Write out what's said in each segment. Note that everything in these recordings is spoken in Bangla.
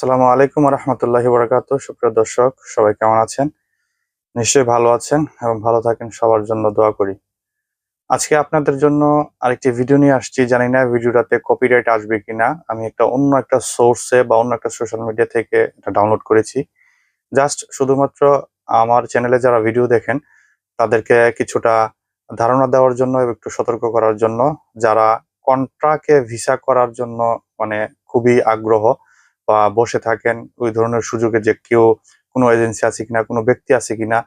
আসসালামু আলাইকুম রহমতুল্লাহি বরাকাত। সুপ্রিয় দর্শক, সবাই কেমন আছেন? নিশ্চয়ই ভালো আছেন এবং ভালো থাকেন, সবার জন্য দোয়া করি। আজকে আপনাদের জন্য আরেকটি ভিডিও নিয়ে আসছি। জানি না ভিডিওটাতে কপিরাইট আসবে কিনা। আমি একটা অন্য একটা সোর্সে বা অন্য একটা সোশ্যাল মিডিয়া থেকে এটা ডাউনলোড করেছি। জাস্ট শুধুমাত্র আমার চ্যানেলে যারা ভিডিও দেখেন, তাদেরকে কিছুটা ধারণা দেওয়ার জন্য এবং একটু সতর্ক করার জন্য, যারা কন্ট্রাকে ভিসা করার জন্য মানে খুবই আগ্রহ বা বসে থাকেন, ওই ধরনের সুযোগে যে কেউ কোনো এজেন্সি আছে কিনা, কোনো ব্যক্তি আছে কিনা,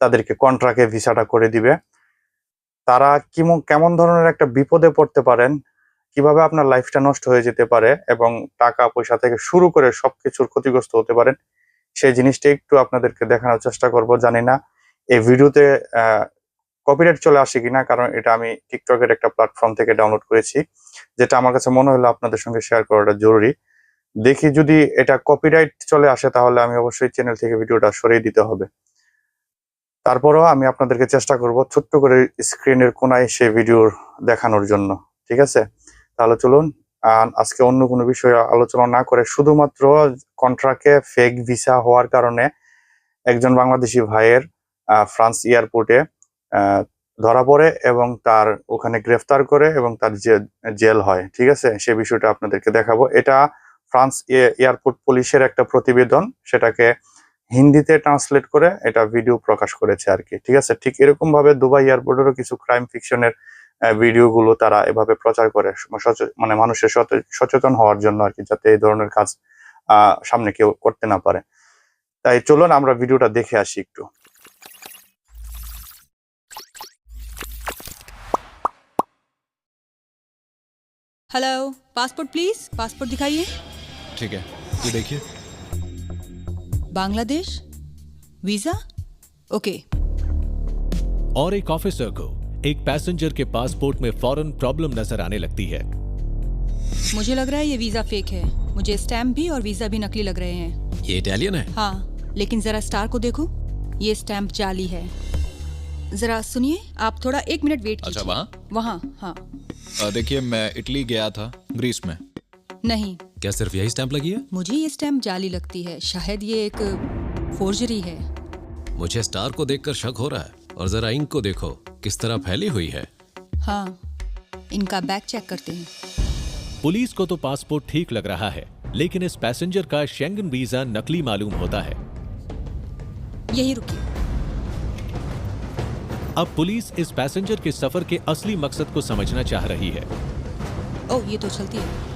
তাদেরকে কন্ট্রাক্টে ভিসাটা করে দিবে। তারা কিমন, কেমন ধরনের একটা বিপদে পড়তে পারেন, কীভাবে আপনার লাইফটা নষ্ট হয়ে যেতে পারে এবং টাকা পয়সা থেকে শুরু করে সবকিছুর ক্ষতিগ্রস্ত হতে পারেন, সেই জিনিসটা একটু আপনাদেরকে দেখানোর চেষ্টা করব, জানি না এই ভিডিওতে কপিরাইট চলে আসে কিনা, কারণ এটা আমি টিকটকের একটা প্ল্যাটফর্ম থেকে ডাউনলোড করেছি, যেটা আমার কাছে মনে হলো আপনাদের সঙ্গে শেয়ার করাটা জরুরি। দেখি যদি এটা কপিরাইট চলে আসে, তাহলে আমি অবশ্যই চ্যানেল থেকে ভিডিওটা সরিয়ে দিতে হবে। তারপরেও আমি আপনাদেরকে চেষ্টা করব ছোট্ট করে স্ক্রিনের কোনায় সে ভিডিওর দেখানোর জন্য, ঠিক আছে? তাহলে চলুন আজকে অন্য কোনো বিষয়ে আলোচনা না করে শুধুমাত্র কন্ট্রাক্টে ফেক ভিসা হওয়ার কারণে একজন বাংলাদেশি ভাইয়ের ফ্রান্স এয়ারপোর্টে ধরা পড়ে এবং তার ওখানে গ্রেফতার করে এবং তার জেল হয়, ঠিক আছে? সে বিষয়টা আপনাদেরকে দেখাবো। এটা ফ্রান্স এ- এয়ারপোর্ট পুলিশের একটা প্রতিবেদন সেটাকে হিন্দিতে ট্রান্সলেট করে এটা ভিডিও প্রকাশ করেছে আর কি ঠিক আছে ঠিক এরকম ভাবে দুবাই এয়ারপোর্টেরও কিছু ক্রাইম ফিকশনের ভিডিও গুলো তারা এভাবে প্রচার করে সচে- মানে মানুষের সচে- সচেতন হওয়ার জন্য আর কি যাতে এই ধরনের কাজ আহ, সামনে কেউ করতে না পারে তাই চলুন আমরা ভিডিওটা দেখে আসি একটু हेलो पासपोर्ट प्लीज पासपोर्ट दिखाइए ठीक है। ये देखिए। बांग्लादेश? वीज़ा? ओके। और एक ऑफिसर को एक पैसेंजर के पासपोर्ट में फ़ौरन प्रॉब्लम नज़र आने लगती है। मुझे लग रहा है ये वीज़ा फेक है। मुझे स्टैम्प भी और वीज़ा भी नकली लग रहे हैं। ये इटालियन है? हाँ लेकिन जरा स्टार को देखो? ये स्टैम्प जाली है। जरा सुनिए आप थोड़ा एक मिनट वेट अच्छा, कीजिए। वहाँ? वहाँ हाँ। देखिए मैं इटली गया था ग्रीस में। नहीं क्या सिर्फ़ यही स्टैंप लगी है? मुझे ये स्टैम्प जाली लगती है। शायद ये एक फोर्जरी है। मुझे स्टार को देखकर शक हो रहा है और जरा इंक को देखो किस तरह फैली हुई है। हाँ इनका बैग चेक करते हैं। पुलिस को तो पासपोर्ट ठीक लग रहा है लेकिन इस पैसेंजर का शेंगन वीज़ा नकली मालूम होता है। यही रुकिए। अब पुलिस इस पैसेंजर के सफ़र के असली मकसद को समझना चाह रही है। ओह ये तो चलती है।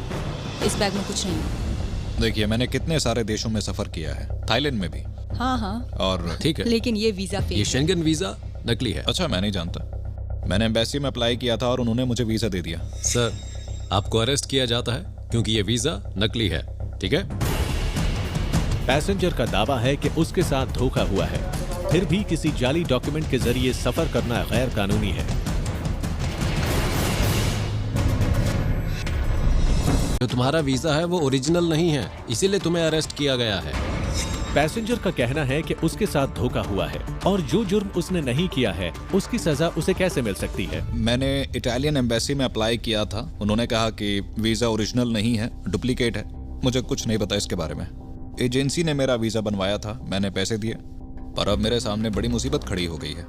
इस बैग में कुछ नहीं है। देखिए मैंने कितने सारे देशों में सफ़र किया है। थाईलैंड में भी। हाँ हाँ। और ठीक है। लेकिन ये वीज़ा फेक ये शेंगन वीज़ा नकली है। अच्छा मैं नहीं जानता। मैंने एम्बेसी में अप्लाई किया था और उन्होंने मुझे वीज़ा दे दिया। सर आपको अरेस्ट किया जाता है क्योंकि ये वीज़ा नकली है। ठीक है? पैसेंजर का दावा है कि उसके साथ धोखा हुआ है। फिर भी किसी जाली डॉक्यूमेंट के ज़रिए सफ़र करना गैर कानूनी है। जो तुम्हारा वीज़ा है वो ओरिजिनल नहीं है इसीलिए तुम्हें अरेस्ट किया गया है। पैसेंजर का कहना है कि उसके साथ धोखा हुआ है और जो जुर्म उसने नहीं किया है उसकी सजा उसे कैसे मिल सकती है? मैंने इटालियन एम्बेसी में अप्लाई किया था। उन्होंने कहा कि वीज़ा ओरिजिनल नहीं है डुप्लीकेट है। मुझे कुछ नहीं पता इसके बारे में। एजेंसी ने मेरा वीज़ा बनवाया था मैंने पैसे दिए पर अब मेरे सामने बड़ी मुसीबत खड़ी हो गई है।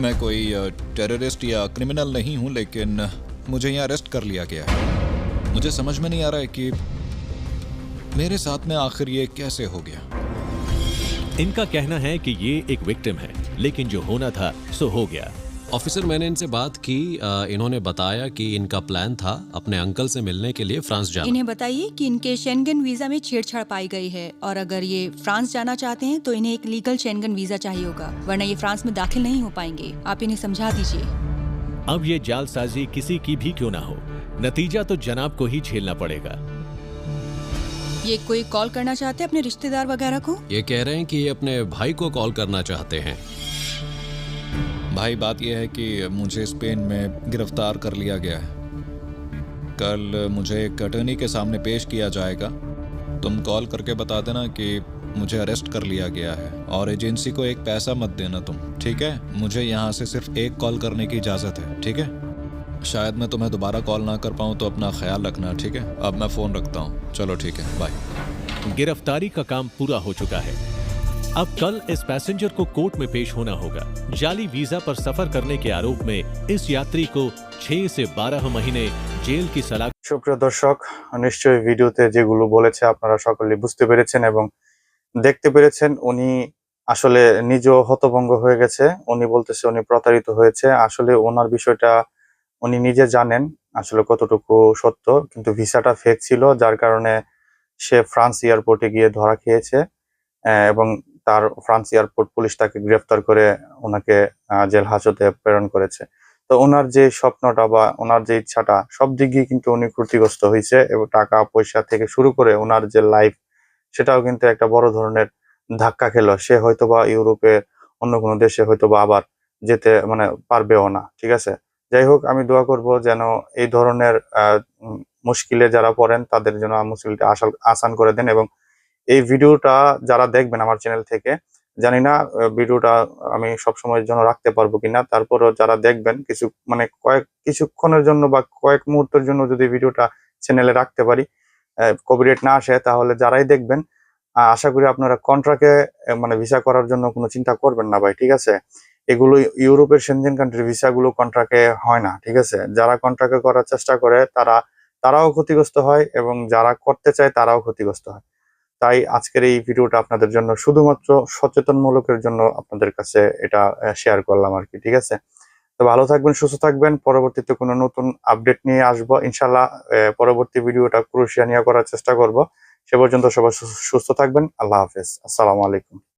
मैं कोई टेररिस्ट या क्रिमिनल नहीं हूँ लेकिन मुझे यहाँ अरेस्ट कर लिया गया है। मुझे समझ में नहीं आ रहा है कि मेरे साथ में आखिर ये कैसे हो गया। इनका कहना है कि ये एक विक्टिम है लेकिन जो होना था सो हो गया। ऑफिसर मैंने इनसे बात की अ, इन्होंने बताया कि इनका प्लान था अपने अंकल से मिलने के लिए फ्रांस जाना। इन्हें बताइए कि इनके शेंगन वीज़ा में छेड़छाड़ पाई गई है और अगर ये फ्रांस जाना चाहते हैं तो इन्हें एक लीगल शेंगन वीज़ा चाहिए होगा वरना ये फ्रांस में दाखिल नहीं हो पाएँगे। आप इन्हें समझा दीजिए। अब ये जालसाजी किसी की भी क्यों ना हो। नतीजा तो जनाब को ही झेलना पड़ेगा। ये कोई कॉल करना चाहते हैं अपने रिश्तेदार वगैरह को? ये कह रहे हैं कि ये अपने भाई को कॉल करना चाहते हैं। भाई बात यह है कि मुझे स्पेन में गिरफ़्तार कर लिया गया है। कल मुझे एक अटर्नी के सामने पेश किया जाएगा। तुम कॉल करके बता देना कि मुझे अरेस्ट कर लिया गया है और एजेंसी को एक पैसा मत देना तुम ठीक है? मुझे यहाँ से सिर्फ़ एक कॉल करने की इजाज़त है ठीक है? शायद मैं तुम्हें दोबारा कॉल ना कर पाऊँ तो अपना ख्याल रखना ठीक है अब मैं फ़ोन रखता हूँ चलो ठीक है बाय गिरफ्तारी का काम पूरा हो चुका है अब कल इस पैसेंजर को कोर्ट में पेश होना होगा जाली वीजा पर सफर करने के आरोप में इस यात्री को 6 से 12 महीने जेल की सलाह সুপ্রিয় দর্শক নিশ্চয়ই ভিডিওতে যেগুলো বলেছে আপনারা সকলে বুঝতে পেরেছেন এবং দেখতে পেরেছেন উনি আসলে নিজেও হতভঙ্গ হয়ে গেছে উনি বলতেছে উনি প্রতারিত হয়েছে আসলে ওনার বিষয়টা উনি নিজে জানেন আসলে কতটুকু সত্য, কিন্তু ভিসাটা ফেক ছিল, যার কারণে সে ফ্রান্স এয়ারপোর্টে গিয়ে ধরা খেয়েছে এবং তার ফ্রান্স এয়ারপোর্ট পুলিশ তাকে গ্রেফতার করে ওনাকে জেল হাজতে প্রেরণ করেছে। তো ওনার যে স্বপ্নটা বা ওনার যে ইচ্ছাটা, সব দিক দিয়ে কিন্তু উনি ক্ষতিগ্রস্ত হয়েছে, এবং টাকা, পয়সা থেকে শুরু করে ওনার যে লাইফ সেটাও কিন্তু একটা বড় ধরনের ধাক্কা খেলো। সে হয়তো বা ইউরোপে অন্য কোনো দেশে হয়তো বা আবার যেতে মানে পারবেও না, ঠিক আছে? যাই হোক, আমি দোয়া করব যেন এই ধরনের মুশকিলে যারা পড়েন তাদের জন্য মুশকিলটা আসান আসান করে দেন এবং এই ভিডিওটা যারা দেখবেন আমার চ্যানেল থেকে, জানি না ভিডিওটা আমি সব সময়ের জন্য রাখতে পারব কিনা, তারপরও যারা দেখবেন কিছু মানে কয়েক, কিছুক্ষণের জন্য বা কয়েক মুহূর্তের জন্য যদি ভিডিওটা চ্যানেলে রাখতে পারি কপিরাইট না আসে, তাহলে যারাই দেখবেন আশা করি আপনারা কন্ট্রাক্টে মানে ভিসা করার জন্য কোনো চিন্তা করবেন না ভাই, ঠিক আছে? এগুলো ইউরোপের সেনজেন কান্ট্রির ভিসাগুলো কন্ট্রাক্টে হয় না, ঠিক আছে? যারা কন্ট্রাক্টে করার চেষ্টা করে, তারা, তারাও ক্ষতিগ্রস্ত হয় এবং যারা করতে চায়, তারাও ক্ষতিগ্রস্ত হয়। তাই আজকের এই ভিডিওটা আপনাদের জন্য শুধুমাত্র সচেতনমূলকের জন্য আপনাদের কাছে এটা শেয়ার করলাম আর কি, ঠিক আছে? তো ভালো থাকবেন, সুস্থ থাকবেন। পরবর্তীতে কোনো নতুন আপডেট নিয়ে আসব। ইনশাল্লাহ পরবর্তী ভিডিওটা ক্রোশিয়া নিয়ে করার চেষ্টা করব। সে পর্যন্ত সবাই সুস্থ থাকবেন। আল্লাহ হাফেজ। আসসালামু আলাইকুম।